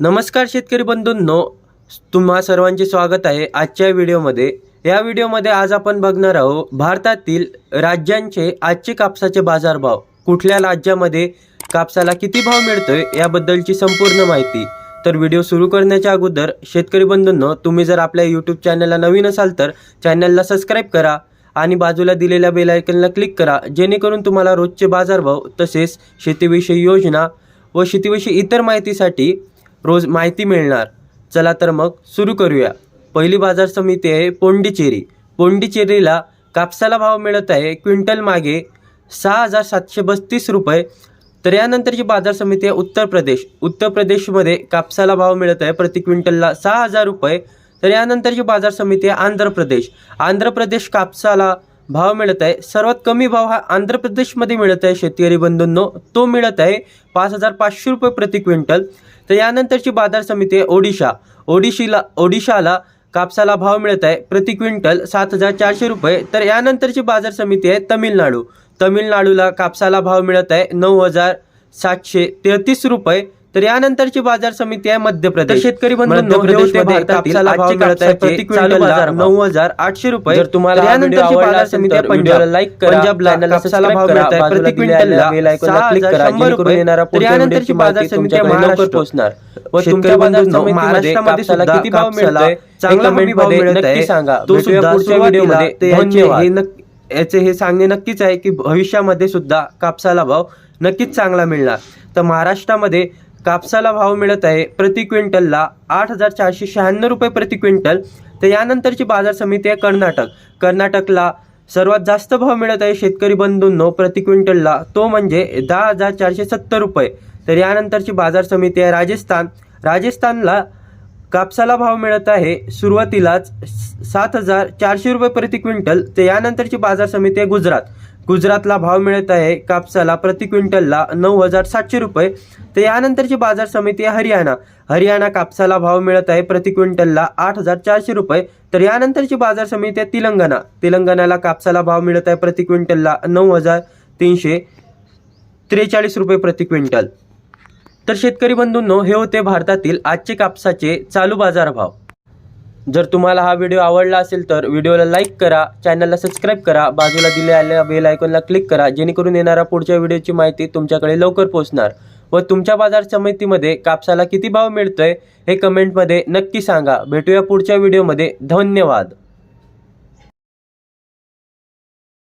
नमस्कार शेतकरी बंधूंनो तुम्हा सर्वांचे स्वागत आहे आजच्या व्हिडिओमध्ये. या व्हिडिओमध्ये आज आपण बघणार आहोत भारतातील राज्यांचे आजचे कापसाचे बाजारभाव. कुठल्या राज्यामध्ये कापसाला किती भाव मिळतोय याबद्दलची संपूर्ण माहिती. तर व्हिडिओ सुरू करण्याच्या अगोदर शेतकरी बंधूंनो तुम्ही जर आपल्या यूट्यूब चॅनलला नवीन असाल तर चॅनलला सबस्क्राईब करा आणि बाजूला दिलेल्या बेलायकनला क्लिक करा जेणेकरून तुम्हाला रोजचे बाजारभाव तसेच शेतीविषयी योजना व शेतीविषयी इतर माहितीसाठी रोज माहिती मिळणार. चला तर मग सुरू करूया. पहिली बाजार समिती आहे पोंडिचेरी. पोंडिचेरीला कापसाला भाव मिळत आहे. क्विंटल मागे सहा हजार सातशे बस्तीस रुपये. तर यानंतरची बाजार समिती आहे उत्तर प्रदेश. उत्तर प्रदेशमध्ये कापसाला भाव मिळत आहे प्रति क्विंटलला सहा हजार रुपये. तर यानंतरची बाजार समिती आहे आंध्र प्रदेश. आंध्र प्रदेश कापसाला भाव मिळत आहे. सर्वात कमी भाव हा आंध्र प्रदेशमध्ये मिळत आहे शेतकरी बंधूंनो. तो मिळत आहे पाच हजार पाचशे रुपये प्रति क्विंटल. तर यानंतरची बाजार समिती आहे ओडिशा. ओडिशीला ओडिशाला कापसाला भाव मिळत आहे प्रति क्विंटल सात हजार चारशे रुपये. तर यानंतरची बाजार समिती आहे तमिळनाडू. तमिळनाडूला कापसाला भाव मिळत आहे नऊ हजार सातशे तेहतीस रुपये. तर यानंतरची बाजार समिती आहे मध्य प्रदेश शेतकरी नऊ हजार आठशे रुपये. तुम्हाला यानंतरची बाजार समिती आहे पंजाब. पंजाबला कापसाला भाव मिळत आहे. प्रति क्विंटलला येणारा यानंतरची बाजार आहे महाराष्ट्र. पोहोचणार. व तुमच्या बाजार महाराष्ट्रामध्ये कापसाला सुद्धा किती भाव कापसाला मिळतोय चांगला भाव मिळत आहे. सांगा. तो सुद्धा पुढच्या व्हिडिओमध्ये. याचे हे सांगणे नक्कीच आहे की भविष्यामध्ये सुद्धा कापसाला भाव नक्कीच चांगला मिळणार तर महाराष्ट्रामध्ये कापसाला भाव मिळत आहे प्रति क्विंटलला आठ हजार चारशे शहाण्णव रुपये प्रति क्विंटल. तर यानंतरची बाजार समिती आहे कर्नाटक. कर्नाटकला सर्वात जास्त भाव मिळत आहे शेतकरी बंधूंनो प्रति क्विंटलला. तो म्हणजे दहा हजार चारशे सत्तर रुपये. तर यानंतरची बाजार समिती आहे राजस्थान. राजस्थानला कापसाला भाव मिळत आहे सुरुवातीलाच सात हजार चारशे रुपये प्रति क्विंटल. तर यानंतरची बाजार समिती आहे गुजरात. गुजरातला भाव मिळत आहे. कापसाला प्रति क्विंटलला नऊ हजार सातशे रुपये. तर यानंतरची बाजार समिती आहे हरियाणा. हरियाणा कापसाला भाव मिळत आहे प्रति क्विंटलला आठ हजार चारशे रुपये. तर यानंतरची बाजार समिती आहे तेलंगणा. तेलंगणाला कापसाला भाव मिळत आहे प्रति क्विंटलला नऊ हजार तीनशे त्रेचाळीस रुपये प्रति क्विंटल. तर शेतकरी बंधूंनो हे होते भारतातील आजचे कापसाचे चालू बाजारभाव जर तुम्हाला हा व्हिडिओ आवडला असेल तर व्हिडिओला लाईक करा चॅनलला सबस्क्राईब करा बाजूला दिलेल्या बेल आयकॉनला क्लिक करा जेणेकरून येणारा पुढच्या व्हिडिओची माहिती तुमच्याकडे लवकर पोहोचणार. व तुमच्या बाजार समितीमध्ये कापसाला किती भाव मिळतोय हे कमेंटमध्ये नक्की सांगा. भेटूया पुढच्या व्हिडिओमध्ये धन्यवाद.